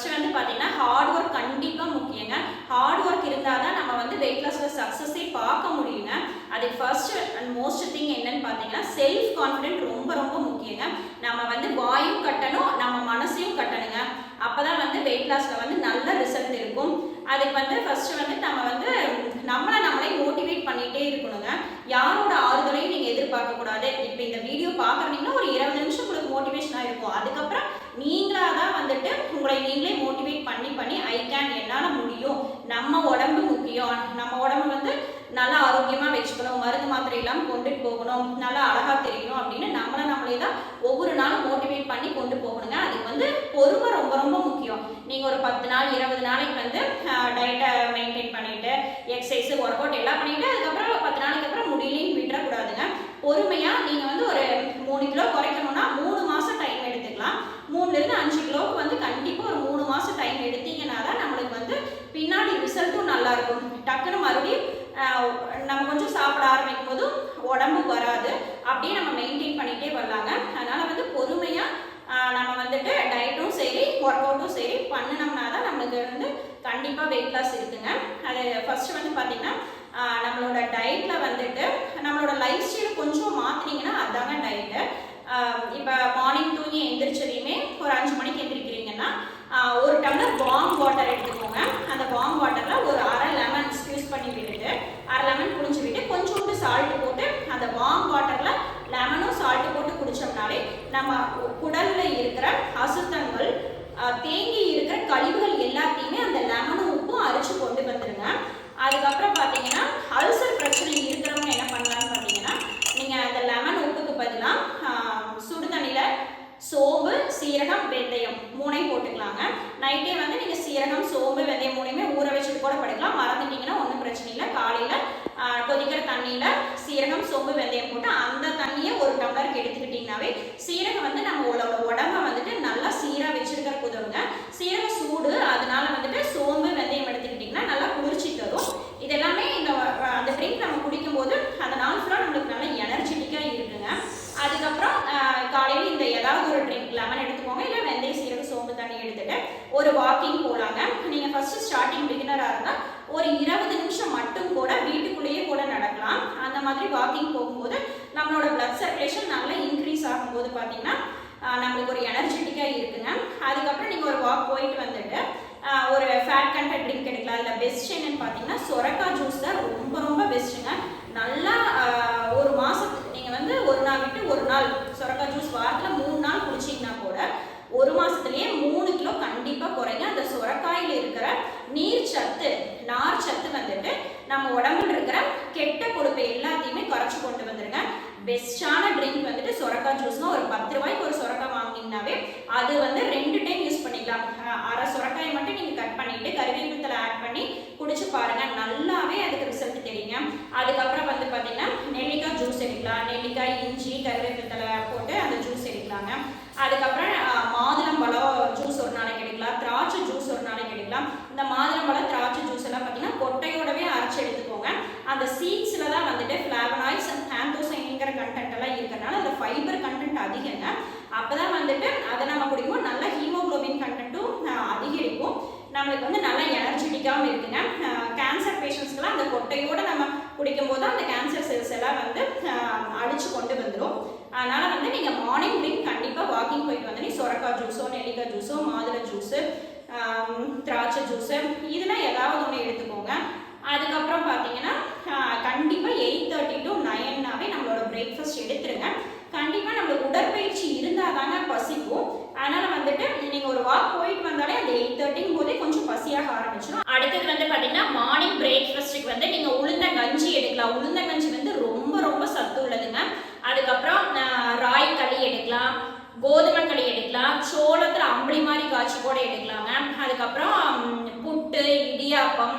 First வந்து பார்த்தீங்கன்னா hard work கண்டிப்பாக முக்கியங்க. ஹார்ட் ஒர்க் இருந்தால் தான் நம்ம வந்து வெயிட் லாஸில் சக்ஸஸே பார்க்க முடியுங்க. அதுக்கு ஃபர்ஸ்ட் அண்ட் மோஸ்ட் திங் என்னன்னு பார்த்தீங்கன்னா செல்ஃப் கான்ஃபிடென்ட் ரொம்ப ரொம்ப முக்கியங்க. நம்ம வந்து வாயும் கட்டணும் நம்ம மனசையும் கட்டணுங்க. அப்போ தான் வந்து வெயிட் லாஸில் வந்து நல்ல ரிசல்ட் இருக்கும். அதுக்கு வந்து ஃபர்ஸ்ட் வந்து நம்ம வந்து நம்மளை நம்மளே மோட்டிவேட் பண்ணிகிட்டே இருக்கணுங்க. யாரோட ஆறுதலையும் நீங்கள் எதிர்பார்க்கக்கூடாது இப்போ இந்த வீடியோ பார்க்குறீங்கன்னா ஒரு இருபது நிமிஷம் உங்களுக்கு மோட்டிவேஷனாக இருக்கும். அதுக்கப்புறம் நீங்களாக தான் வந்துட்டு உங்களை நீங்களே மோட்டிவேட் பண்ணி பண்ணி ஐ கேன் என்னால் முடியும். நம்ம உடம்பு முக்கியம். நம்ம உடம்பு வந்து நல்லா ஆரோக்கியமாக வச்சுக்கணும். மருந்து மாத்திரை இல்லாமல் கொண்டுட்டு போகணும். நல்லா அழகாக தெரியணும் அப்படின்னு நம்மளை நம்மளே தான் ஒவ்வொரு நாளும் மோட்டிவேட் பண்ணி கொண்டு போகணுங்க. அதுக்கு வந்து பொறுமை ரொம்ப ரொம்ப முக்கியம். நீங்கள் ஒரு பத்து நாள் இருபது நாளைக்கு வந்து டயட்டை மெயின்டைன் பண்ணிட்டு எக்ஸசைஸ் ஒர்க் அவுட் எல்லாம் பண்ணிட்டு அதுக்கப்புறம் பத்து நாளைக்கு அப்புறம் முடியலையும் விட்டுறக்கூடாதுங்க. பொறுமையாக நீங்கள் வந்து ஒரு மூணு கிலோ குறைக்கணும்னா மூணு மாதம் மூணுலேருந்து அஞ்சு கிலோவுக்கு வந்து கண்டிப்பாக ஒரு மூணு மாதம் டைம் எடுத்தீங்கன்னா தான் நம்மளுக்கு வந்து பின்னாடி ரிசல்ட்டும் நல்லா இருக்கும் டக்குன்னு மறுபடியும் நம்ம கொஞ்சம் சாப்பிட ஆரம்பிக்கும் போதும் உடம்பு வராது. அப்படியே நம்ம மெயின்டைன் பண்ணிகிட்டே வரலாங்க. அதனால் வந்து பொறுமையாக நம்ம வந்துட்டு டயட்டும் சரி ஒர்க் அவுட்டும் சரி பண்ணினோம்னா தான் நம்மளுக்கு வந்து கண்டிப்பாக வெயிட் லாஸ் இருக்குங்க. அது ஃபஸ்ட்டு வந்து பார்த்திங்கன்னா நம்மளோட டயட்டில் வந்துட்டு நம்மளோட லைஃப் ஸ்டைல் கொஞ்சம் மாற்றினீங்கன்னா அதுதாங்க டயட்டு இப்போ மார்னிங் தூங்கி எந்திரிச்சதையுமே ஒரு அஞ்சு மணிக்கு எந்திரிக்கிறீங்கன்னா ஒரு டம்ளர் வார்ம் வாட்டர் எடுத்துக்கோங்க. அந்த வார்ம் வாட்டரில் ஒரு அரை லெமன் ஸ்க்யூஸ் பண்ணி விட்டுட்டு அரை லெமன் புழிஞ்சு விட்டு கொஞ்சோண்டு சால்ட் போட்டு அந்த வார்ம் வாட்டரில் லெமனும் சால்ட் போட்டு குடித்தோம்னாலே நம்ம குடலில் இருக்கிற அசுத்தங்கள் தேங்கி இருக்கிற கழிவுகள் எல்லாத்தையுமே அந்த லெமனும் உப்பும் அரிச்சு கொண்டு வந்துடுங்க அதுக்கப்புறம் பார்த்தீங்கன்னா அல்சர் பிரச்சனை இருக்கிறவங்க என்ன பண்ணலாம்னு பார்த்தீங்கன்னா நீங்கள் அந்த லெமன் உப்புக்கு பதிலாக சுடு தண்ணியில் சோம்பு சீரகம் வெந்தயம் மூணையும் போட்டுக்கலாங்க நைட்டே வந்து நீங்கள் சீரகம் சோம்பு வெந்தயம் மூணையுமே ஊற வச்சுட்டு கூட படுக்கலாம். மறந்துட்டீங்கன்னா ஒன்றும் பிரச்சனை இல்லை. காலையில் கொதிக்கிற தண்ணியில் சீரகம் சோம்பு வெந்தயம் போட்டு அந்த தண்ணியை ஒரு டம்ளருக்கு எடுத்துக்கிட்டிங்கனாவே சீரகம் வந்து நம்மளோட உடம்ப வந்துட்டு நல்லா சீராக வச்சிருக்கிறதுக்கு உதவுங்க சீரகம் சூடு அதனால வந்துட்டு சோம்பு வெந்தயம் எடுத்துக்கிட்டிங்கன்னா நல்லா குளிர்ச்சி தரும் இதெல்லாமே இந்த அஹ், அந்த ட்ரிங்க் நம்ம குடிக்கும்போது அந்த நாள் ஃபுல்லாக நம்மளுக்கு நல்லா எனர்ஜெட்டிக்காக இருக்குங்க அதுக்கப்புறம் ஆஹ், காலையில் இந்த ஏதாவது ஒரு ட்ரிங்க் லெமன் எடுத்துக்கோங்க இல்லை வெந்தய சீரக தண்ணி எடுத்துட்டு ஒரு வாக்கிங் போகலாங்க நீங்கள் ஃபர்ஸ்ட் ஸ்டார்டிங் பிகினராக இருந்தால் ஒரு இருபது நிமிஷம் மட்டும் கூட வீட்டுக்குள்ளேயே கூட நடக்கலாம். அந்த மாதிரி வாக்கிங் போகும்போது நம்மளோட பிளட் சர்க்குலேஷன் நல்லா இன்க்ரீஸ் ஆகும்போது பார்த்தீங்கன்னா நம்மளுக்கு ஒரு எனர்ஜெட்டிக்காக இருக்குங்க. அதுக்கப்புறம் நீங்கள் ஒரு வாக் போயிட்டு வந்துட்டு ஒரு ஃபேட் கண்டென்ட் ட்ரிங்க் எடுக்கலாம். இல்லை பெஸ்ட் என்னன்னு பார்த்தீங்கன்னா சொரக்காய் ஜூஸ் தான் ரொம்ப ரொம்ப பெஸ்ட்டுங்க நல்லா ஒரு மாதத்துக்கு நீங்கள் வந்து ஒரு நாள் விட்டு ஒரு நாள் சொரக்காய் ஜூஸ் வாரத்தில் மூணு நாள் குடிச்சிங்கன்னா கூட ஒரு மாசத்துலயே மூணு கிலோ கண்டிப்பாக குறைங்க. அந்த சுரக்காயில் இருக்கிற நீர் சத்து நார் சத்து வந்துட்டு நம்ம உடம்புல இருக்கிற கெட்ட கொழுப்பை எல்லாத்தையுமே குறைச்சி கொண்டு வந்துருங்க. பெஸ்டான ட்ரிங்க் வந்துட்டு சொரக்காய் ஜூஸ்னா ஒரு பத்து ரூபாய்க்கு ஒரு சுரக்காய் வாங்கினீங்கனாவே அது வந்து ரெண்டு டைம் யூஸ் பண்ணிக்கலாம். அரை சுரக்காயை மட்டும் நீங்கள் கட் பண்ணிட்டு கருவேப்பிலை ஆட் பண்ணி குடிச்சு பாருங்க. நல்லாவே அதுக்கு ரிசல்ட் தெரியுங்க. அதுக்கப்புறம் வந்து பார்த்தீங்கன்னா நெல்லிக்காய் ஜூஸ் எடுக்கலாம். நெல்லிக்காய் இஞ்சி கருவேப்பிலை போட்டு அந்த ஜூஸ் எடுக்கலாங்க. அதுக்கப்புறம் அஹ், மாதுளம்பழம் ஜூஸ் ஒரு நாளைக்கு எடுக்கலாம் திராட்சை ஜூஸ் ஒரு நாளைக்கு எடுக்கலாம் இந்த மாதுளம்பழம் திராட்சை ஜூஸ் எல்லாம் பார்த்தீங்கன்னா கொட்டையோடவே அரைச்சு எடுத்துக்கோங்க அந்த சீட்ஸில் தான் வந்துட்டு ஃப்ளாவனாய்ட்ஸ் அண்ட் ஆந்தோசைனிங்கிற கண்டென்ட் எல்லாம் இருக்கிறனால அந்த ஃபைபர் கண்டென்ட் அதிகங்க. அப்போ தான் வந்துட்டு அதை நம்ம குடிக்கும் நல்லா ஹீமோகுளோபின் கண்டென்ட்டும் அதிகரிக்கும். நம்மளுக்கு வந்து நல்லா எனர்ஜெட்டிக்காகவும் இருக்குங்க. கேன்சர் பேஷண்ட்ஸ்க்கெல்லாம் அந்த கொட்டையோடு நம்ம குடிக்கும் போது அந்த கேன்சர் செல்ஸ் எல்லாம் வந்து அடிச்சு கொண்டு வந்துடும் அதனால் வந்து நீங்கள் மார்னிங் ட்ரிங்க் கண்டிப்பாக வாக்கிங் போயிட்டு வந்து சொரக்காய் ஜூஸோ நெல்லிக்காய் ஜூஸோ மாதுளை ஜூஸு திராட்சை ஜூஸு இதெல்லாம் ஏதாவது ஒன்று எடுத்துக்கோங்க. அதுக்கப்புறம் பார்த்தீங்கன்னா கண்டிப்பாக எயிட் தேர்ட்டி டு நைன்னாவே நம்மளோட பிரேக்ஃபாஸ்ட் எடுத்துருங்க. கண்டிப்பாக நம்மளுக்கு உடற்பயிற்சி இருந்தால் தாங்க பசிக்கும். அதனால் வந்துட்டு நீங்கள் ஒரு வாக் போயிட்டு வந்தாலே அந்த எயிட் தேர்ட்டிங் போதே கொஞ்சம் பசியாக ஆரம்பிச்சிடும் அடுத்தது வந்து பார்த்தீங்கன்னா மார்னிங் பிரேக்ஃபாஸ்ட்டுக்கு வந்து நீங்கள் உளுந்த கஞ்சி எடுக்கலாம். உளுந்த கஞ்சி வந்து ரொம்ப ரொம்ப சத்து உள்ளதுங்க அதுக்கப்புறம் ராய் களி எடுக்கலாம். கோதுமை களி எடுக்கலாம். சோளத்தில் அம்பளி மாதிரி காய்ச்சி கூட எடுக்கலாங்க அதுக்கப்புறம் புட்டு இடியாப்பம்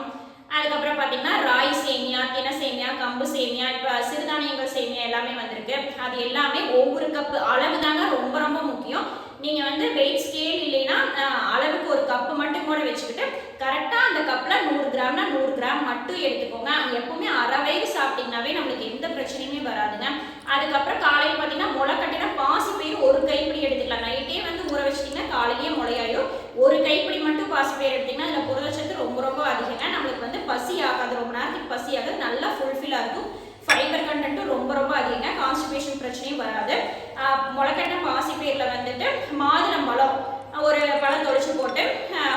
அதுக்கப்புறம் பார்த்தீங்கன்னா ராய் சேமியா தின சேமியா கம்பு சேமியா இப்போ சிறுதானியங்கள் சேமியா எல்லாமே வந்திருக்கு. அது எல்லாமே ஒவ்வொரு கப்பு அளவு தாங்க ரொம்ப ரொம்ப முக்கியம். நீங்கள் வந்து வெயிட் ஸ்கேல் இல்லைன்னா அளவுக்கு ஒரு கப்பு மட்டும் கூட வச்சுக்கிட்டு கரெக்டாக அந்த கப்பில் நூறு கிராம்னா நூறு கிராம் மட்டும் எடுத்துக்கோங்க. எப்பவுமே அரை வயிறு சாப்பிட்டீங்கன்னாவே நம்மளுக்கு எந்த பிரச்சனையுமே வராதுங்க. அதுக்கப்புறம் காலையில் பார்த்தீங்கன்னா முளை கட்டினா பாசி பயிர் ஒரு கைப்பிடி எடுத்துக்கலாம். நைட்டே வந்து ஊற வச்சிட்டிங்கன்னா காலையிலேயே முளையாயிடும். ஒரு கைப்பிடி மட்டும் பாசி பயிர் எடுத்திங்கன்னா அதில் புரதச்சத்து ரொம்ப ரொம்ப அதிகங்க. நம்மளுக்கு வந்து பசி ஆகாது. ரொம்ப நேரத்துக்கு பசி ஆகாது. நல்லா ஃபுல்ஃபில்லாக இருக்கும். ஃபைபர் கண்டென்ட்டும் ரொம்ப ரொம்ப அதிகங்க. கான்ஸ்டிபேஷன் பிரச்சனையும் வராது. முளைக்கட்ட மாசி பேரில் வந்துட்டு மாதுளம் பழம் ஒரு பழம் தொளிச்சு போட்டு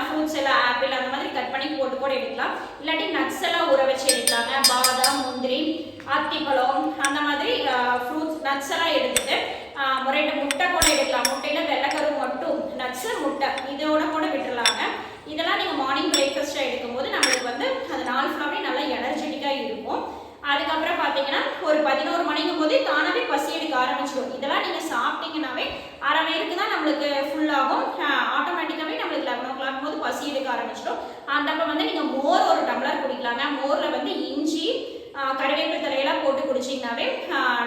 ஃப்ரூட்ஸ் எல்லாம் ஆப்பிள் அந்த மாதிரி கட் பண்ணி போட்டு கூட எடுக்கலாம். இல்லாட்டி நட்ஸ் எல்லாம் ஊற வச்சு எடுக்கலாங்க. பாதாம் முந்திரி அத்திப்பழம் அந்த மாதிரி ஃப்ரூட்ஸ் நட்ஸ் எல்லாம் எடுத்துட்டு ரெண்டு முட்டை கூட எடுக்கலாம். முட்டையில் வெள்ளைக்கரு மட்டும் நட்ஸு முட்டை இதோட கூட விட்டுருலாங்க இதெல்லாம் நீங்கள் மார்னிங் பிரேக்ஃபாஸ்ட்டாக எடுக்கும்போது நம்மளுக்கு வந்து அந்த நாள் ஃபுல்லாகவே நல்லா எனர்ஜெட்டிக்காக இருக்கும். அதுக்கப்புறம் பார்த்தீங்கன்னா ஒரு பதினோரு மணிக்கும் போதே தானாகவே பசி எடுக்க ஆரம்பிச்சிடும். இதெல்லாம் நீங்கள் சாப்பிட்டீங்கன்னாவே அரை மணிக்கு தான் நம்மளுக்கு ஃபுல்லாகும் ஆட்டோமேட்டிக்காகவே நம்மளுக்கு லெவன் ஓ கிளாக் போது பசி எடுக்க ஆரம்பிச்சிடும். அந்தப்போ வந்து நீங்கள் மோர் ஒரு டம்ளர் குடிக்கலாங்க மோரில் வந்து இஞ்சி கருவேப்பிலை தலையெல்லாம் போட்டு குடிச்சிங்கனாவே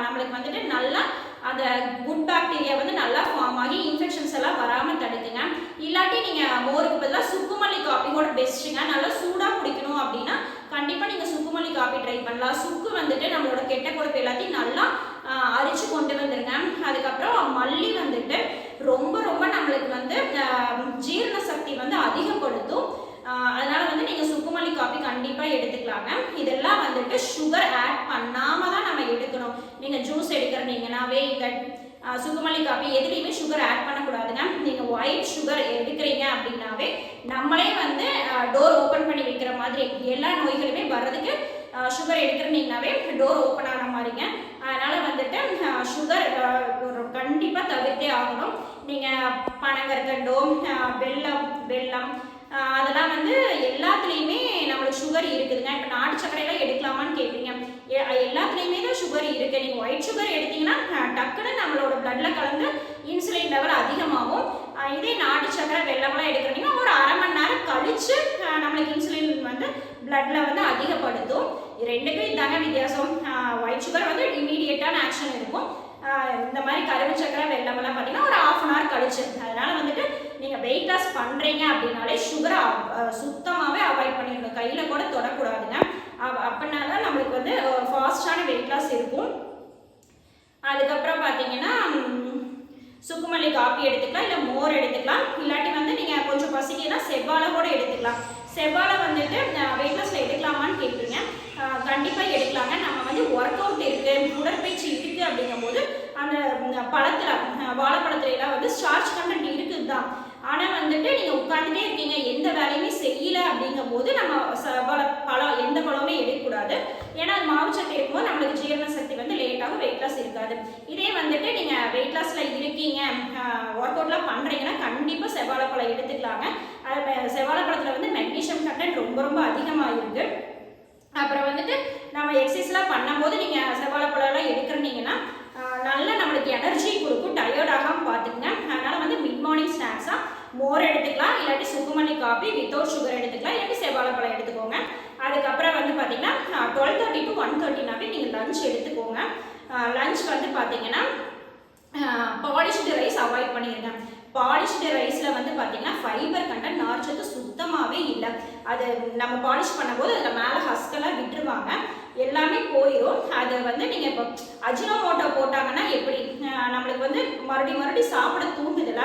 நம்மளுக்கு வந்துட்டு நல்லா அந்த குட் பாக்டீரியா வந்து நல்லா ஃபார்ம் ஆகி இன்ஃபெக்ஷன்ஸ் எல்லாம் வராமல் தடுக்குங்க இல்லாட்டி நீங்கள் மோருக்கு பதிலாக சுக்குமல்லி காப்பி கூட பெஸ்ட்டுங்க நல்லா சூடாக குடிக்கணும் அப்படின்னா கண்டிப்பாக நீங்கள் சுக்குமல்லி காப்பி ட்ரை பண்ணலாம். சுக்கு வந்துட்டு நம்மளோட கெட்ட கொழுப்பு எல்லாத்தையும் நல்லா அரிச்சு கொண்டு வந்துருங்க. அதுக்கப்புறம் மல்லி வந்துட்டு ரொம்ப ரொம்ப நம்மளுக்கு வந்து ஜீரண சக்தி வந்து அதிகப்படுத்தும். அதனால வந்து நீங்கள் சுக்குமல்லி காப்பி கண்டிப்பாக எடுத்துக்கலாங்க. இதெல்லாம் வந்துட்டு சுகர் ஆட் பண்ணாமல் தான் நம்ம எடுக்கணும். நீங்கள் ஜூஸ் எடுக்கிறீங்கன்னாவே கட் சுக்குமல்லி காப்பி எதுலேயுமே சுகர் ஆட் பண்ணக்கூடாதுங்க நீங்கள் ஒயிட் சுகர் எடுக்கிறீங்க அப்படின்னாவே நம்மளே வந்து டோர் ஓப்பன் பண்ணி வைக்கிற மாதிரி எல்லா நோய்களுமே வர்றதுக்கு சுகர் எடுக்கிறீங்கனாவே டோர் ஓப்பன் ஆன மாதிரிங்க. அதனால் வந்துட்டு சுகர் கண்டிப்பாக தவிர்த்தே ஆகணும். நீங்கள் பனங்கற்கண்டோ வெல்லம் வெல்லம் அதெல்லாம் வந்து எல்லாத்துலேயுமே நம்மளுக்கு சுகர் இருக்குதுங்க. இப்போ நாட்டு சர்க்கரையெல்லாம் எடுக்கலாமான்னு கேட்பீங்க எல்லாத்துலேயுமே தான் சுகர் இருக்குது நீங்கள் ஒயிட் சுகர் எடுத்தீங்கன்னா டக்குன்னு நம்மளோட பிளட்ல கலந்து இன்சுலின் லெவல் அதிகமாகும். இதே நாட்டு சக்கரை வெள்ளமெல்லாம் எடுக்கிறீங்கன்னா ஒரு அரை மணி நேரம் கழித்து நம்மளுக்கு இன்சுலின் வந்து பிளட்ல வந்து அதிகப்படுத்தும். ரெண்டுக்கும் இதாங்க வித்தியாசம். ஒயிட் சுகர் வந்து இமீடியட்டான ஆக்ஷன் இருக்கும் இந்த மாதிரி கரும்பு சக்கரை வெள்ளமெல்லாம் பார்த்தீங்கன்னா ஒரு ஆஃப் அன் ஹவர் கழிச்சு. அதனால வந்துட்டு நீங்கள் வெயிட் லாஸ் பண்ணுறீங்க அப்படின்னாலே சுகரை சுத்தமாகவே அவாய்ட் பண்ணிடணும் கையில் கூட தொடக்கூடாதுங்க. அப்படின்னா தான் நம்மளுக்கு வந்து ஃபாஸ்டான வெயிட் லாஸ் இருக்கும். அதுக்கப்புறம் பார்த்தீங்கன்னா சுக்குமல்லி காப்பி எடுத்துக்கலாம் இல்லை மோர் எடுத்துக்கலாம். இல்லாட்டி வந்து நீங்கள் கொஞ்சம் பசிக்கினா செவ்வாழை கூட எடுத்துக்கலாம். செவ்வாழை வந்துட்டு வெயிட் லாஸில் எடுக்கலாமான்னு கேட்குறீங்க கண்டிப்பாக எடுக்கலாங்க. நம்ம வந்து ஒர்க் அவுட் இருக்குது உடற்பயிற்சி இருக்குது அப்படிங்கும்போது அந்த பழத்தில் வாழைப்பழத்துல எல்லாம் வந்து ஸ்டார்ச் கண்டென்ட் இருக்குது தான் ஆனால் வந்துட்டு நீங்கள் உட்காந்துட்டே இருக்கீங்க. எந்த வேலையுமே செய்யல அப்படிங்கும் போது நம்ம பழ பழம் எந்த பழமுமே எடுக்கக்கூடாது. ஏன்னா அது மாவுச்சத்து இருக்கும்போது நம்மளுக்கு ஜீரண சக்தி வந்து லேட்டாகவும் வெயிட் லாஸ் இருக்காது. இதே வந்துட்டு நீங்கள் வெயிட் லாஸில் இருக்கீங்க ஒர்க் அவுட்லாம் பண்ணுறீங்கன்னா கண்டிப்பாக செவ்வாழைப்பழம் எடுத்துக்கலாங்க. அது செவ்வாழைப்பழத்தில் வந்து மெக்னீஷியம் கண்டென்ட் ரொம்ப ரொம்ப அதிகமாக இருக்குது அப்புறம் வந்துட்டு நம்ம எக்ஸசைஸ்லாம் பண்ணும்போது நீங்கள் செவ்வாழைப்பழம்லாம் எடுக்கிறீங்கன்னா நல்ல நம்மளுக்கு எனர்ஜி கொடுக்கும். டயர்ட் ஆகாமல் பார்த்துக்குங்க. அதனால் வந்து மிட் மார்னிங் ஸ்நாக்ஸாக மோர் எடுத்துக்கலாம் இல்லாட்டி சுக்குமல்லி காஃபி வித்தவுட் சுகர் எடுத்துக்கலாம் இல்லாட்டி செவ்வாழைப்பழம் எடுத்துக்கோங்க. அதுக்கப்புறம் வந்து பார்த்தீங்கன்னா டுவெல் தேர்ட்டி டு ஒன் தேர்ட்டினாவே நீங்கள் லஞ்ச் எடுத்துக்கோங்க. லஞ்ச் வந்து பார்த்தீங்கன்னா பாலிஷ்டு ரைஸ் அவாய்ட் பண்ணிடுங்க பாலிஷ்டு ரைஸில் வந்து பார்த்தீங்கன்னா ஃபைபர் கண்டென்ட் நார்ச்சத்து சுத்தமாகவே இல்லை. அது நம்ம பாலிஷ் பண்ணும்போது அதில் மேலே ஹஸ்கெல்லாம் விட்டுருவாங்க. எல்லாமே போயிடும் அதை வந்து நீங்கள் இப்போ அஜினோமோட்டோ போட்டாங்கன்னா எப்படி? நம்மளுக்கு வந்து மறுபடி மறுபடியும் சாப்பிட தூண்டுதில்ல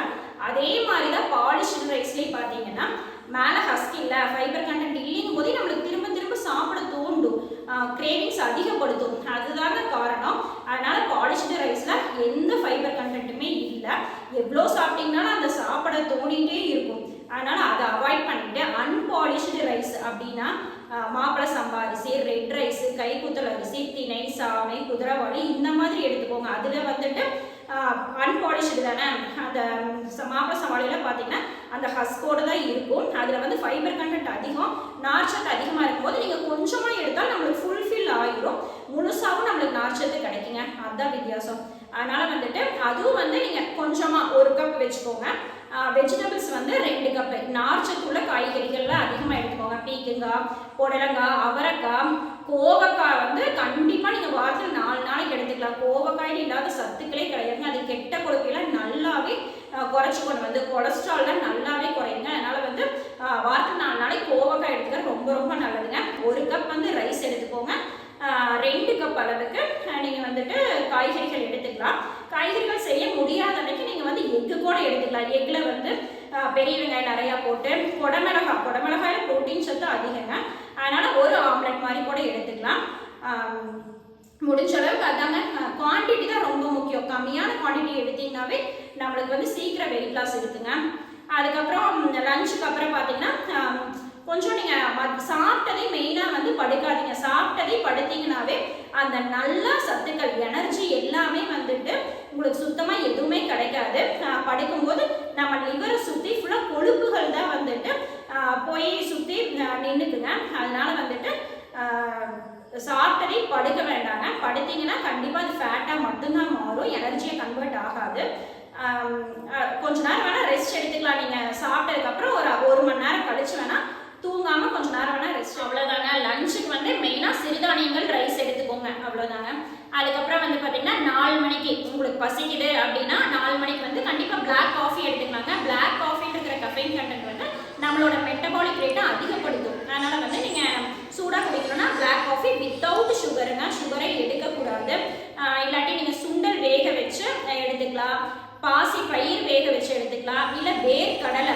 அதே மாதிரி தான் பாலிஷ்டு ரைஸ்லேயும் பார்த்தீங்கன்னா மேலே ஹஸ்க் இல்லை ஃபைபர் கண்டென்ட் இல்லைங்கும் போதே நம்மளுக்கு திரும்ப திரும்ப சாப்பிட தூண்டும் கிரேவிங்ஸ் அதிகப்படுத்தும். அதுதாங்க காரணம். அதனால பாலிஷ்டு ரைஸில் எந்த ஃபைபர் கண்டென்ட்டுமே இல்லை. எவ்வளோ சாப்பிட்டீங்கனாலும் அந்த சாப்பிட தோணிகிட்டே இருக்கும். அதனால அதை அவாய்ட் பண்ணிட்டு அன்பாலிஷ்டு ரைஸ் அப்படின்னா மாப்பிள சம்பா அரிசி ரெட் ரைஸ் கைக்குத்தல் அரிசி திணை சாமை குதிரைவாளி இந்த மாதிரி எடுத்துக்கோங்க. அதில் வந்துட்டு அன்பாலிஷ்டு தானே? அந்த மாப்பிள சவாலையில் பார்த்தீங்கன்னா அந்த ஹஸ்கோடு தான் இருக்கும். அதில் வந்து ஃபைபர் கண்டென்ட் அதிகம் நார்ச்சத்து அதிகமாக இருக்கும்போது நீங்கள் கொஞ்சமாக எடுத்தால் நம்மளுக்கு ஃபுல்ஃபில் ஆகிடும் முழுசாகவும் நம்மளுக்கு நார்ச்சத்து கிடைக்குங்க. அதுதான் வித்தியாசம். அதனால் வந்துட்டு அதுவும் வந்து நீங்கள் கொஞ்சமாக ஒரு கப் வச்சுக்கோங்க. வெஜிடபிள்ஸ் வந்து ரெண்டு கப்பு நார்ச்சத்துள்ள காய்கறிகள்லாம் அதிகமாக எடுத்து பீக்கங்காய் புடலங்காய் அவரைக்காய் கோவக்காய் வந்து கண்டிப்பாக நீங்கள் வாரத்தில் நாலு நாளைக்கு எடுத்துக்கலாம். கோவக்காயில் இல்லாத சத்துக்களே கிடையாதுங்க. அது கெட்ட கொழுப்பெல்லாம் நல்லாவே குறைச்சி கொண்டு வந்து கொலஸ்ட்ரால்லாம் நல்லாவே குறையுங்க. அதனால் வந்து வாரத்தில் நாலு நாளைக்கு கோவக்காய் எடுத்துக்கிறது ரொம்ப ரொம்ப நல்லதுங்க. ஒரு கப் வந்து ரைஸ் எடுத்துக்கோங்க. ரெண்டு கப் அளவுக்கு நீங்கள் வந்துட்டு காய்கறிகள் எடுத்துக்கலாம். காய்கறிகள் செய்ய முடியாத அன்னைக்கு நீங்கள் வந்து எக்கு கூட எடுத்துக்கலாம். எக்கில் வந்து பெரிய வெங்காயம் நிறையா போட்டு குடமிளகா கொடமிளகாயில் ப்ரோட்டீன் சத்து அதிகங்க. அதனால் ஒரு ஆம்லெட் மாதிரி கூட எடுத்துக்கலாம். முடிஞ்ச அளவுக்கு அதாங்க குவான்டிட்டி தான் ரொம்ப முக்கியம். கம்மியான குவான்டிட்டி எடுத்தீங்கன்னாவே நம்மளுக்கு வந்து சீக்கிரம் வெயிட் லாஸ் இருக்குங்க. அதுக்கப்புறம் லஞ்சுக்கு அப்புறம் பார்த்தீங்கன்னா கொஞ்சம் நீங்கள் சாப்பிட்டதே மெயினாக வந்து படுக்காதீங்க. சாப்பிட்டதே படுத்தீங்கன்னாவே அந்த நல்ல சத்துக்கள் எனர்ஜி எல்லாமே வந்துட்டு உங்களுக்கு சுத்தமாக எதுவுமே கிடைக்காது. ஆஹ் படுக்கும்போது நம்ம லிவரை சுற்றி ஃபுல்லாக கொழுப்புகள் தான் வந்துட்டு போய் சுற்றி நின்றுக்குங்க அதனால வந்துட்டு சாப்பிட்டதே படுக்க வேண்டாங்க. படுத்தீங்கன்னா கண்டிப்பாக அது ஃபேட்டாக மட்டும்தான் மாறும். எனர்ஜியை கன்வெர்ட் ஆகாது. கொஞ்ச நேரம் வேணால் ரெஸ்ட் எடுத்துக்கலாம். நீங்கள் சாப்பிட்டதுக்கப்புறம் ஒரு ஒரு மணி நேரம் கழிச்சு வேணால் தூங்காம கொஞ்ச நேரம் வேணா ரெஸ்ட் அவ்வளோதாங்க லஞ்சுக்கு வந்து மெயினாக சிறுதானியங்கள் ரைஸ் எடுத்துக்கோங்க அவ்வளோதாங்க அதுக்கப்புறம் வந்து பார்த்தீங்கன்னா நாலு மணிக்கு உங்களுக்கு பசிக்குது அப்படின்னா நாலு மணிக்கு வந்து கண்டிப்பாக பிளாக் காஃபி எடுத்துக்கலாங்க. பிளாக் காஃபின்னு இருக்கிற கஃபைன் கண்டென்ட் வந்து நம்மளோட மெட்டபாலிக் ரேட்டை அதிகப்படுத்தும். அதனால் வந்து நீங்கள் சூடாக குடிக்கணும்னா பிளாக் காஃபி வித்தவுட் சுகருங்க சுகரை எடுக்கக்கூடாது. இல்லாட்டி நீங்கள் சுண்டல் வேக வச்சு எடுத்துக்கலாம். பாசி பயிர் வேக வச்சு எடுத்துக்கலாம். இல்லை வேர் கடலை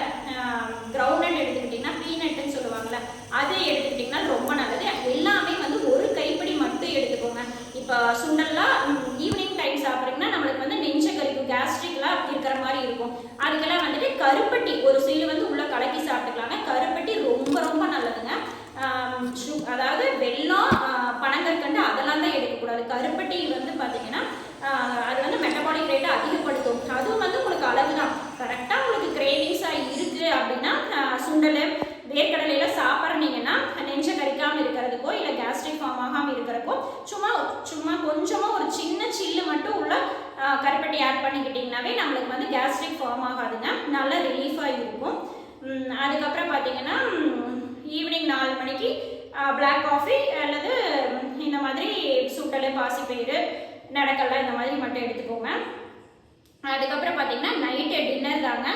கிரவுண்ட் எடுத்துக்கிட்டிங்கன்னா பீனட்டுன்னு சொல்லுவாங்கள்ல அது எடுத்துக்கிட்டிங்கன்னா ரொம்ப நல்லது. எல்லாமே வந்து ஒரு கைப்பிடி மட்டும் எடுத்துக்கோங்க. இப்போ சுண்டல்லாம் ஈவினிங் டைம் சாப்பிட்றீங்க நம்மளுக்கு வந்து நெஞ்ச கறிக்கும் கேஸ்ட்ரிக்லாம் இருக்கிற மாதிரி இருக்கும். அதுக்கெல்லாம் வந்துட்டு கருப்பட்டி ஒரு சைடு வந்து உள்ள கலக்கி சாப்பிட்டுக்கலாங்க. கருப்பட்டி ரொம்ப ரொம்ப நல்லதுங்க. அதாவது வெல்லம் பனங்கற்கண்டு அதெல்லாம் தான் எடுக்கக்கூடாது. கருப்பட்டி வந்து பார்த்தீங்கன்னா அது வந்து மெட்டபாலிக் ரேட்டை அதிகப்படுத்தும். அதுவும் வந்து உங்களுக்கு அளவு தான் கரெக்டாக உங்களுக்கு கிரேவிங்ஸாக இருக்குது அப்படின்னா சுண்டல் வேர்க்கடலையில் சாப்பிட்றீங்கன்னா நெஞ்ச இல்லாமல் இருக்கிறதுக்கோ இல்லை கேஸ்ட்ரிக் ஃபார்ம் ஆகாமல் இருக்கிறக்கோ சும்மா சும்மா கொஞ்சமாக ஒரு சின்ன சில்லு மட்டும் உள்ள கருப்பட்டி ஆட் பண்ணிக்கிட்டிங்கனாவே நம்மளுக்கு வந்து கேஸ்ட்ரிக் ஃபார்ம் ஆகாதுங்க. நல்ல ரிலீஃபாக இருக்கும். அதுக்கப்புறம் பார்த்தீங்கன்னா ஈவினிங் நாலு மணிக்கு பிளாக் காஃபி அல்லது இந்த மாதிரி சுண்டல் பாசிப்பயிறு நடக்கல்ல இந்த மாதிரி மட்டும் எடுத்துக்கோங்க. அதுக்கப்புறம் பார்த்தீங்கன்னா நைட்டு டின்னர் தாங்க.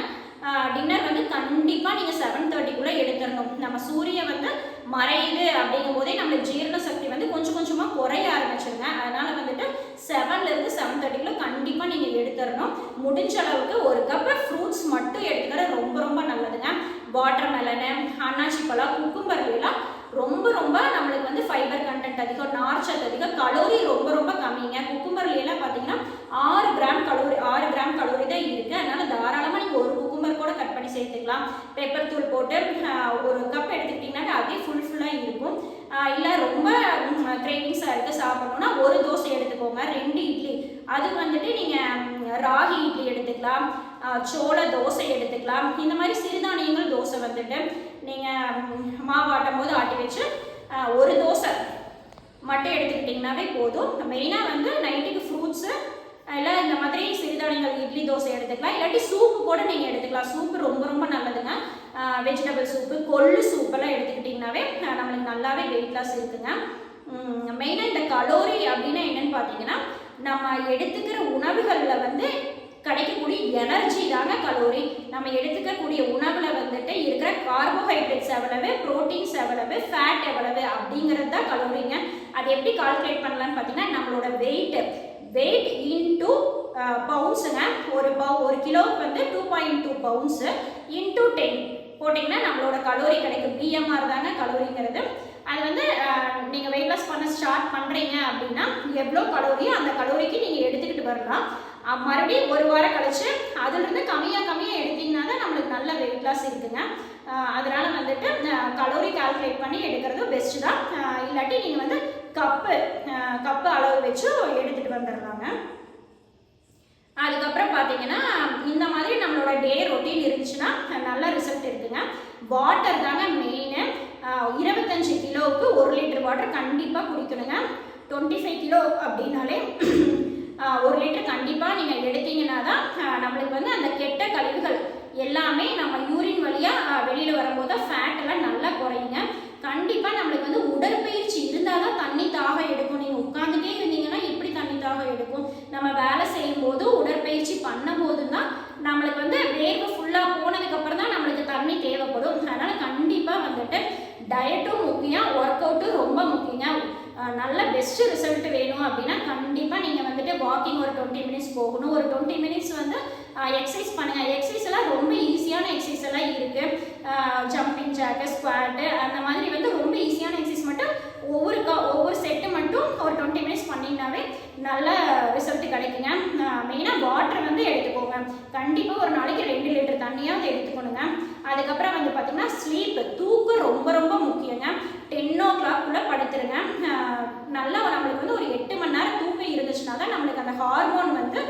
டின்னர் வந்து கண்டிப்பாக நீங்கள் செவன் தேர்ட்டிக்குள்ளே எடுத்துடணும். நம்ம சூரியன் வந்து மறையுது அப்படிங்கும் போதே நம்மளுக்கு ஜீரண சக்தி வந்து கொஞ்சம் கொஞ்சமாக குறைய ஆரம்பிச்சிருங்க. அதனால வந்துட்டு செவன்லேருந்து செவன் தேர்ட்டிக்குள்ளே கண்டிப்பாக நீங்கள் எடுத்துடணும். முடிஞ்ச அளவுக்கு ஒரு கப்பு ஃப்ரூட்ஸ் மட்டும் எடுத்துக்கிறது ரொம்ப ரொம்ப நல்லதுங்க. வாட்டர் மெலனு அன்னாச்சி பழம் குக்கும்பர் எல்லாம் ரொம்ப ரொம்ப நம்மளுக்கு வந்து ஃபைபர் கண்டென்ட் அதிகம் நார்ச்சத்து அதிகம் கலோரி ரொம்ப ரொம்ப கம்மிங்க. குக்கும்பர்லாம் பார்த்தீங்கன்னா ஆறு கிராம் கலோரி ஆறு கிராம் கலோரி தான் இருக்குது அதனால தாராளமாக நீங்கள் ஒரு குக்கும்பர் கூட கட் பண்ணி சேர்த்துக்கலாம். பெப்பர் தூள் போட்டு ஒரு கப் எடுத்துக்கிட்டிங்கன்னா அதே ஃபுல் ஃபுல்லாக இருக்கும். இல்லை ரொம்ப கிரேவிங்ஸாக இருக்குது சாப்பிட்ணுன்னா ஒரு தோசை எடுத்துக்கோங்க ரெண்டு இட்லி. அது வந்துட்டு நீங்கள் ராகி இட்லி எடுத்துக்கலாம் சோள தோசை எடுத்துக்கலாம். இந்த மாதிரி சிறுதானியங்கள் தோசை வந்துட்டு நீங்கள் மாவு ஆட்டும் போது ஆட்டி வச்சு ஒரு தோசை மட்டும் எடுத்துக்கிட்டிங்கனாவே போதும். மெயினாக வந்து நைட்டுக்கு ஃப்ரூட்ஸு இல்லை இந்த மாதிரி சிறுதானியங்கள் இட்லி தோசை எடுத்துக்கலாம். இல்லாட்டி சூப்பு கூட நீங்கள் எடுத்துக்கலாம். சூப்பு ரொம்ப ரொம்ப நல்லதுங்க. வெஜிடபிள் சூப்பு கொள்ளு சூப்பெல்லாம் எடுத்துக்கிட்டிங்கனாவே நம்மளுக்கு நல்லாவே வெயிட் லாஸ் இருக்குங்க. மெயினாக இந்த கலோரி அப்படின்னா என்னன்னு பார்த்தீங்கன்னா நம்ம எடுத்துக்கிற உணவுகளில் வந்து கிடைக்கக்கூடிய எனர்ஜி தாங்க கலோரி நம்ம எடுத்துக்கக்கூடிய உணவில் வந்துட்டு இருக்கிற கார்போஹைட்ரேட்ஸ் எவ்வளவு ப்ரோட்டீன்ஸ் எவ்வளவு ஃபேட் எவ்வளவு அப்படிங்கிறது தான் கலோரிங்க அது எப்படி கால்குலேட் பண்ணலான்னு பார்த்தீங்கன்னா நம்மளோட வெயிட் வெயிட் இன்டூ பவுன்ஸுங்க ஒரு பவு ஒரு கிலோவுக்கு வந்து two point two pounds into ten போட்டிங்கன்னா நம்மளோட கலோரி கிடைக்கும். பிஎம்ஆர் தாங்க கலோரிங்கிறது அது வந்து நீங்கள் வெயிட் லாஸ் பண்ண ஸ்டார்ட் பண்ணுறீங்க அப்படின்னா எவ்வளோ கலோரியோ அந்த கலோரிக்கு நீங்கள் எடுத்துக்கிட்டு வரலாம். மறுபடியும் ஒரு வாரம் கழிச்சு அதுலேருந்து கம்மியாக கம்மியாக எடுத்தீங்கன்னா தான் நம்மளுக்கு நல்ல வெயிட் லாஸ் இருக்குங்க. அதனால் வந்துட்டு கலோரி கால்குலேட் பண்ணி எடுக்கிறது பெஸ்ட்டு தான். இல்லாட்டி நீங்கள் வந்து கப்பு கப்பு அளவு வச்சு எடுத்துகிட்டு வந்துடலாங்க. அதுக்கப்புறம் பார்த்தீங்கன்னா இந்த மாதிரி நம்மளோட டே ரொட்டீன் இருந்துச்சுன்னா நல்ல ரிசல்ட் இருக்குங்க. வாட்டர் தாங்க மெயினு இருபத்தஞ்சு கிலோவுக்கு ஒரு லிட்டர் வாட்டர் கண்டிப்பாக குடிக்கணுங்க. டுவெண்ட்டி ஃபைவ் கிலோ அப்படின்னாலே ஒரு லிட்டர் கண்டிப்பாக நீங்கள் எடுத்தீங்கன்னா தான் நம்மளுக்கு வந்து அந்த கெட்ட கழிவுகள் எல்லாமே நம்ம யூரின் வழியாக வெளியில் வரும்போது ஃபேட் எல்லாம் நல்லா குறையுங்க. கண்டிப்பாக நம்மளுக்கு வந்து உடற்பயிற்சி இருந்தால் தான் தண்ணி தாகம் எடுக்கும். நீங்கள் உட்காந்துட்டே இருந்தீங்கன்னா எப்படி தண்ணி தாகம் எடுக்கும்? நம்ம வேலை செய்யும் போது உடற்பயிற்சி பண்ணும்போது தான் நம்மளுக்கு வந்து வேர்வை ஃபுல்லாக போனதுக்கப்புறம் தான் நம்மளுக்கு தண்ணி தேவைப்படும். அதனால் கண்டிப்பாக வந்துட்டு டயட்டும் முக்கியம். ஒர்க் அவுட்டும் ரொம்ப முக்கியம். நல்ல பெஸ்ட் ரிசல்ட் வேணும் அப்படின்னா கண்டிப்பாக நீங்கள் வந்துட்டு வாக்கிங் ஒரு டுவெண்ட்டி மினிட்ஸ் போகணும். ஒரு டுவெண்ட்டி மினிட்ஸ் வந்து எக்ஸசைஸ் பண்ணுங்கள் எக்ஸசைஸ் எல்லாம் ரொம்ப ஈஸியான எக்ஸசைஸ் எல்லாம் இருக்குது ஜம்பிங் ஜாக்கு ஸ்குவாட்டு அந்த மாதிரி வந்து ரொம்ப ஈஸியான எக்ஸசைஸ் மட்டும் ஒவ்வொரு கா ஒவ்வொரு செட்டு மட்டும் ஒரு டுவெண்ட்டி மினிட்ஸ் பண்ணிங்கனாவே நல்ல ரிசல்ட் கிடைக்குங்க. மெயினாக வாட்டர் வந்து எடுத்துக்கோங்க. கண்டிப்பாக ஒரு நாளைக்கு ரெண்டு லிட்டர் தண்ணியாவது எடுத்துக்கணுங்க. அதுக்கப்புறம் வந்து பார்த்திங்கன்னா ஸ்லீப்பு தூக்கம் ரொம்ப ரொம்ப முக்கியங்க. டென் ஓ கிளாக்குள்ளே படுத்துருங்க. நல்லா நம்மளுக்கு வந்து ஒரு எட்டு மணி நேரம் தூக்கம் இருந்துச்சுன்னா தான் நம்மளுக்கு அந்த ஹார்மோன் வந்து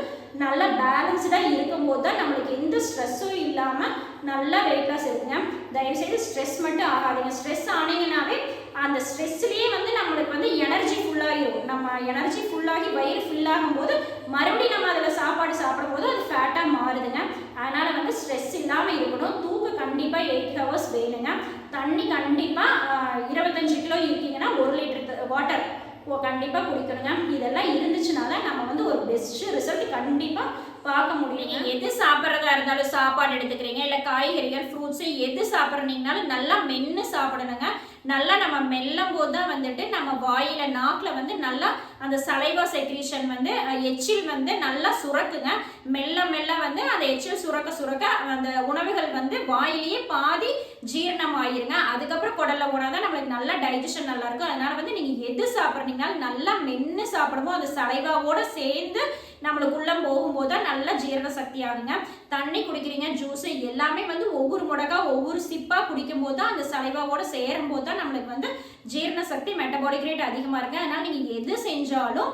நல்லா பேலன்ஸ்டாக இருக்கும்போது தான் நம்மளுக்கு எந்த ஸ்ட்ரெஸ்ஸும் இல்லாமல் நல்லா வெயிட் லாஸ் இருக்குங்க. தயவுசெய்து ஸ்ட்ரெஸ் மட்டும் ஆகாதீங்க. ஸ்ட்ரெஸ் ஆனீங்கன்னாவே அந்த ஸ்ட்ரெஸ்லேயே வந்து நம்மளுக்கு வந்து எனர்ஜி ஃபுல்லாகிடும் நம்ம எனர்ஜி ஃபுல்லாகி வயிறு ஃபில் போது மறுபடியும் நம்ம அதில் சாப்பாடு சாப்பிடும்போது அது ஃபேட்டாக மாறுதுங்க. அதனால் வந்து ஸ்ட்ரெஸ் இல்லாமல் இருக்கணும். தூக்கம் கண்டிப்பாக எயிட் ஹவர்ஸ் வேணுங்க. தண்ணி கண்டிப்பாக இருபத்தஞ்சு கிலோ இருக்கீங்கன்னா ஒரு லிட்டர் வாட்டர் ஓ கண்டிப்பாக குடிக்கணுங்க. இதெல்லாம் இருந்துச்சுனால நம்ம வந்து ஒரு பெஸ்ட் ரிசல்ட் கண்டிப்பாக பார்க்க முடியும் நீங்கள் எது சாப்பிட்றதா இருந்தாலும் சாப்பாடு எடுத்துக்கிறீங்க இல்லை காய்கறிகள் ஃப்ரூட்ஸு எது சாப்பிட்றீங்கனாலும் நல்லா மென்று சாப்பிடணுங்க. நல்லா நம்ம மெல்லும் போது தான் வந்துட்டு நம்ம வாயில நாக்கில் வந்து நல்லா அந்த சலைவா செக்ரீஷன் வந்து எச்சில் வந்து நல்லா சுரக்குங்க. மெல்ல மெல்ல வந்து அந்த எச்சில் சுரக்க சுரக்க அந்த உணவுகள் வந்து வாயிலேயே பாதி ஜீரணம் ஆயிருங்க அதுக்கப்புறம் குடல்ல போனால் தான் நம்மளுக்கு நல்லா டைஜஷன் நல்லா இருக்கும் அதனால வந்து நீங்கள் எது சாப்பிட்றீங்கனாலும் நல்லா மென்று சாப்பிடுமோ அந்த சலைவாவோட சேர்ந்து நம்மளுக்கு உள்ள போகும்போது தான் நல்லா ஜீரண சக்தி ஆகுங்க தண்ணி குடிக்கிறீங்க ஜூஸ் எல்லாமே வந்து ஒவ்வொரு முடக்கா ஒவ்வொரு சிப்பா குடிக்கும் போது தான் அந்த சலைவாவோட சேரும் போது தான் நம்மளுக்கு வந்து ஜீரண சக்தி மெட்டபாலிக் ரேட் அதிகமாக இருக்கு அதனால நீங்கள் எது செஞ்சாலும்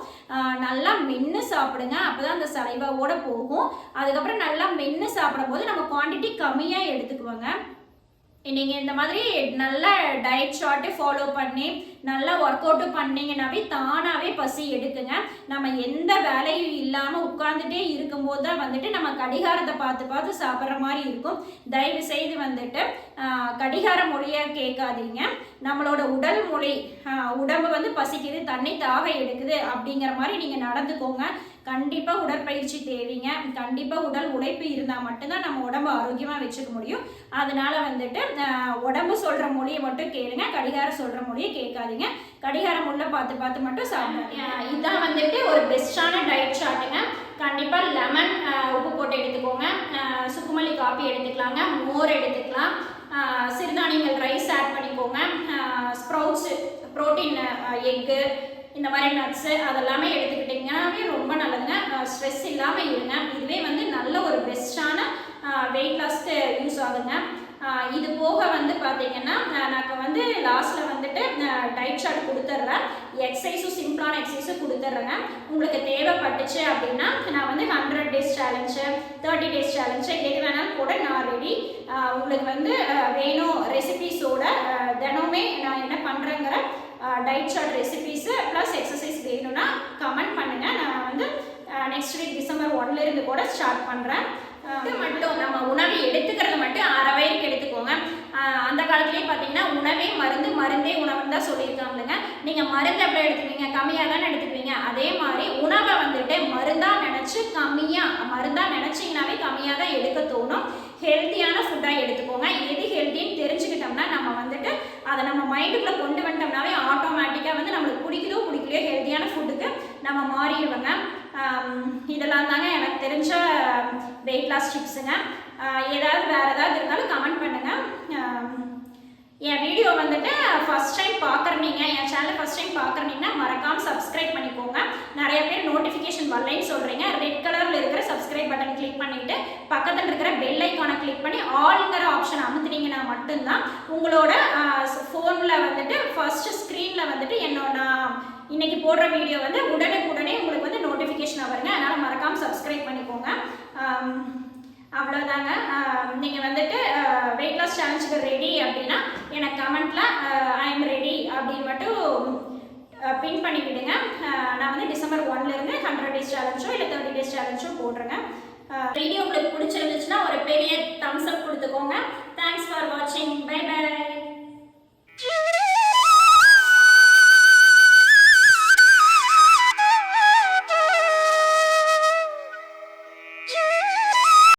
நல்லா மென்று சாப்பிடுங்க. அப்பதான் அந்த சலைவாவோட போகும். அதுக்கப்புறம் நல்லா மென்று சாப்பிடும் போது நம்ம குவான்டிட்டி கம்மியாக எடுத்துக்குவோங்க. நீங்கள் இந்த மாதிரி நல்ல டயட் ஷார்ட்டு ஃபாலோ பண்ணி நல்லா ஒர்க் அவுட்டும் பண்ணிங்கனாவே தானாகவே பசி எடுக்குங்க. நம்ம எந்த வேலையும் இல்லாமல் உட்காந்துட்டே இருக்கும்போது தான் வந்துட்டு நம்ம கடிகாரத்தை பார்த்து பார்த்து சாப்பிட்ற மாதிரி இருக்கும். தயவு செய்து வந்துட்டு கடிகார மொழியாக கேட்காதீங்க. நம்மளோட உடல் மொழி உடம்பு வந்து பசிக்குது தண்ணி தாக எடுக்குது அப்படிங்கிற மாதிரி நீங்கள் நடந்துக்கோங்க. கண்டிப்பாக உடற்பயிற்சி தேவைங்க. கண்டிப்பாக உடல் உழைப்பு இருந்தால் மட்டும்தான் நம்ம உடம்பு ஆரோக்கியமாக வச்சுக்க முடியும். அதனால வந்துட்டு உடம்பு சொல்கிற மொழியை மட்டும் கேளுங்க. கடிகாரம் சொல்கிற மொழியை கேட்காதீங்க. கடிகாரம் உள்ள பார்த்து பார்த்து மட்டும் சாப்பிடுங்க இதான் வந்துட்டு ஒரு பெஸ்டான டயட் சார்ட்டுங்க கண்டிப்பாக லெமன் உப்பு போட்டு எடுத்துக்கோங்க. சுக்குமல்லி காப்பி எடுத்துக்கலாங்க. மோர் எடுத்துக்கலாம். சிறுதானியங்கள் ரைஸ் ஆட் பண்ணிக்கோங்க. ஸ்ப்ரவுட்ஸு ப்ரோட்டீன் எக்கு இந்த மாதிரி நட்ஸு அதெல்லாமே எடுத்துக்கிட்டிங்கன்னாவே ரொம்ப நல்லதுங்க. ஸ்ட்ரெஸ் இல்லாமல் இருங்க. இதுவே வந்து நல்ல ஒரு பெஸ்ட்டான வெயிட் லாஸ்க்கு யூஸ் ஆகுங்க. இது போக வந்து பார்த்தீங்கன்னா நான் வந்து லாஸ்ட்டில் வந்துட்டு டைட் ஷார்ட் கொடுத்துட்றேன் எக்ஸசைஸும் சிம்பிளான எக்ஸசைஸும் கொடுத்துட்றேங்க உங்களுக்கு தேவைப்பட்டுச்சு அப்படின்னா நான் வந்து hundred days challenge thirty days challenge எது வேணாலும் கூட நான் ரெடி உங்களுக்கு வந்து வேணும் ரெசிபீஸோட தினமுமே நான் என்ன பண்ணுறேங்கிற diet chart recipes plus exercise வேணும்னா கமெண்ட் பண்ணுங்கள் நான் வந்து நெக்ஸ்ட் வீக் டிசம்பர் ஒன்லேருந்து கூட ஸ்டார்ட் பண்ணுறேன் இது மட்டும் நம்ம உணவு எடுத்துக்கிறது மட்டும் அரை வயிறுக்கு எடுத்துக்கோங்க. அந்த காலத்துலேயே பார்த்தீங்கன்னா உணவே மருந்து மருந்தே உணவுன்னு தான் சொல்லியிருக்காங்களுங்க நீங்கள் மருந்து எப்படி எடுத்துக்குவீங்க கம்மியாக தானே எடுத்துக்குவீங்க அதே மாதிரி உணவை வந்துட்டு மருந்தாக நினச்சி கம்மியாக மருந்தாக நினச்சிங்கனாவே கம்மியாக தான் எடுக்க தோணும். ஹெல்த்தியாக ஃபுட்டாக எடுத்துக்கோங்க எது ஹெல்த்தின்னு தெரிஞ்சுக்கிட்டோம்னா நம்ம வந்துட்டு அதை நம்ம மைண்டுக்குள்ளே கொண்டு வந்துட்டோம்னாவே ஆட்டோமேட்டிக்காக வந்து நம்மளுக்கு பிடிக்குதோ பிடிக்கலையோ ஹெல்த்தியான ஃபுட்டுக்கு நம்ம மாறிடுவோங்க. இதெல்லாம் தாங்க எனக்கு தெரிஞ்ச வெயிட் லாஸ் டிப்ஸுங்க ஏதாவது வேறு ஏதாவது இருந்தாலும் கமெண்ட் பண்ணுங்கள் என் வீடியோ வந்துட்டு ஃபஸ்ட் டைம் பார்க்குறீங்க என் சேனலை ஃபஸ்ட் டைம் பார்க்குறீங்கன்னா மறக்காமல் சப்ஸ்கிரைப் பண்ணிக்கோங்க. நிறைய பேர் நோட்டிஃபிகேஷன் வரலைன்னு சொல்கிறீங்க ரெட் கலரில் இருக்கிற சப்ஸ்கிரைப் பட்டன் கிளிக் பண்ணிவிட்டு பக்கத்தில் இருக்கிற பெல் ஐக்கானை கிளிக் பண்ணி ஆளுங்கிற ஆப்ஷன் அமுத்துனீங்கன்னா மட்டும்தான் உங்களோட ஃபோனில் வந்துட்டு ஃபர்ஸ்ட் ஸ்க்ரீனில் வந்துட்டு என்னோட இன்றைக்கி இன்னைக்கு போடுற வீடியோ வந்து உடனுக்குடனே உங்களுக்கு வந்து நோட்டிஃபிகேஷன் வருங்க. அதனால் மறக்காமல் சப்ஸ்கிரைப் பண்ணிக்கோங்க. அவ்வளோதாங்க நீங்கள் வந்துட்டு வெயிட் லாஸ் சேலஞ்சுக்கு ரெடி அப்படின்னா எனக்கு கமெண்ட்டில் ஐ எம் ரெடி அப்படின்னு மட்டும் பின் பண்ணி விடுங்க நான் வந்து டிசம்பர் ஒன்லேருந்து ஹண்ட்ரட் டேஸ் சேலஞ்சோ இல்லை தேர்ட்டி டேஸ் சேலஞ்சோ போடுறேங்க வீடியோ உங்களுக்கு பிடிச்சிருந்துச்சுன்னா ஒரு பெரிய தம்ஸ் அப் கொடுத்துக்கோங்க. தேங்க்ஸ் ஃபார் வாட்சிங் பை பை